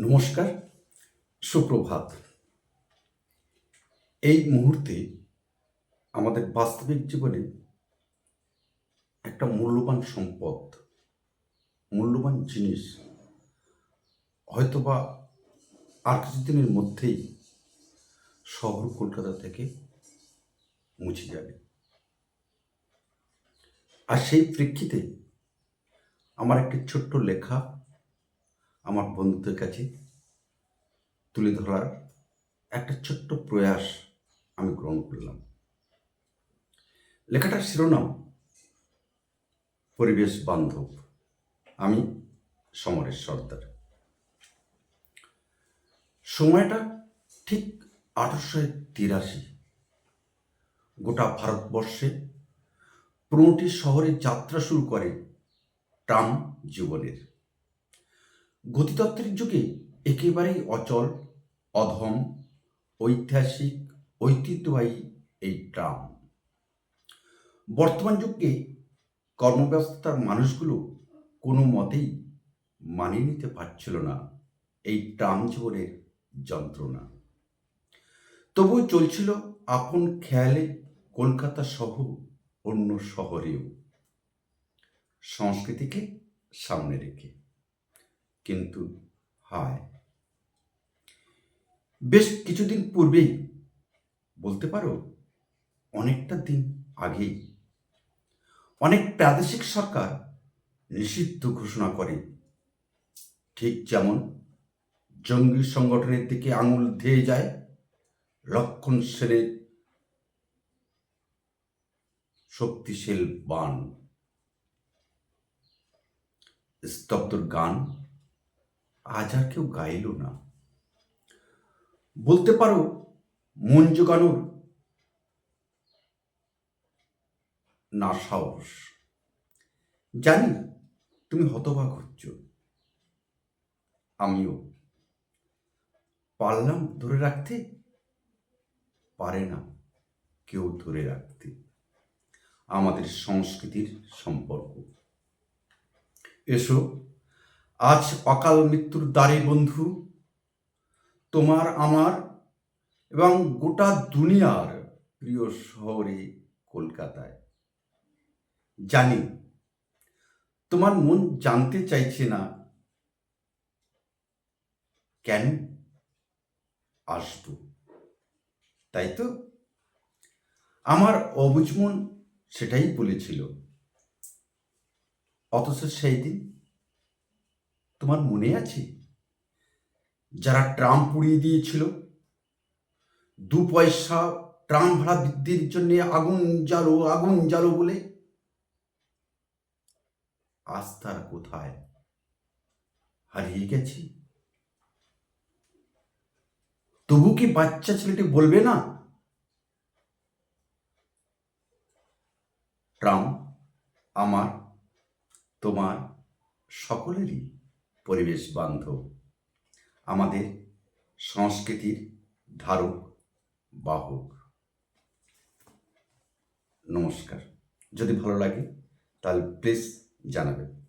নমস্কার, সুপ্রভাত। এই মুহূর্তে আমাদের বাস্তবিক জীবনে একটা মূল্যবান সম্পদ, মূল্যবান জিনিস হয়তোবা আর কিছুদিনের মধ্যেই শহর কলকাতা থেকে মুছে যাবে। আর সেই প্রেক্ষিতে আমার একটি ছোট্ট লেখা আমার বন্ধুদের কাছে তুলে ধরার একটা ছোট্ট প্রয়াস আমি গ্রহণ করলাম। লেখাটার শিরোনাম, পরিবেশ বান্ধব। আমি সমরেশ সর্দার। সময়টা ঠিক আঠারোশো তিরাশি। গোটা ভারতবর্ষে পনেরোটি শহরে যাত্রা শুরু করে ট্রাম জীবনের গতিতত্ত্বের যুগে একেবারেই অচল, অধম, ঐতিহাসিক, ঐতিহ্যবাহী এই ট্রাম। বর্তমান যুগে কর্মব্যস্ততার মানুষগুলো কোনো মতেই মানিয়ে নিতে পারছিল না এই ট্রাম জীবনের যন্ত্রণা। তবুও চলছিল আপন খেয়ালে কলকাতা সহ অন্য শহরেও। সংস্কৃতিকে সামনে রেখে। কিন্তু হয়। বেশ কিছুদিন পূর্বেই, বলতে পারো, অনেকটা দিন আগেই, অনেক প্রাদেশিক সরকার নিষিদ্ধ ঘোষণা করে। ঠিক যেমন জঙ্গি সংগঠনের দিকে আঙুল ধেয়ে যায় লক্ষণ সেনের শক্তিশীল বান। স্তব্ধর গান আজ আর কেউ গাইল না। বলতে পারো, মন জোগানোর না সাহস। জানি তুমি হতবাক হচ্ছ। আমিও। পারলাম ধরে রাখতে? পারে না কেউ ধরে রাখতে। আমাদের সংস্কৃতির সম্পর্ক। এসো। আজ অকাল মৃত্যুর দ্বারে, বন্ধু, তোমার, আমার এবং গোটা দুনিয়ার প্রিয় শহরে কলকাতায়। জানি, তোমার মন জানতে চাইছে না। কেন আসব? তাই তো? আমার অবুঝ মন সেটাই বলেছিল। অথচ সেই দিন তোমার মনে আছে? যারা ট্রাম পুড়িয়ে দিয়েছিল, দু পয়সা ট্রাম ভাড়া বৃদ্ধির জন্য আগুন জ্বালো আগুন জ্বালো বলে? আজ তারা কোথায়? হারিয়ে গেছে? তবু কি বাচ্চা ছেলেটি বলবে না? ট্রাম আমার, তোমার, সকলেরই। পরিবেশ বান্ধব। আমাদের সংস্কৃতির ধারক বাহক। নমস্কার। যদি ভালো লাগে তাহলে প্লিজ জানাবেন।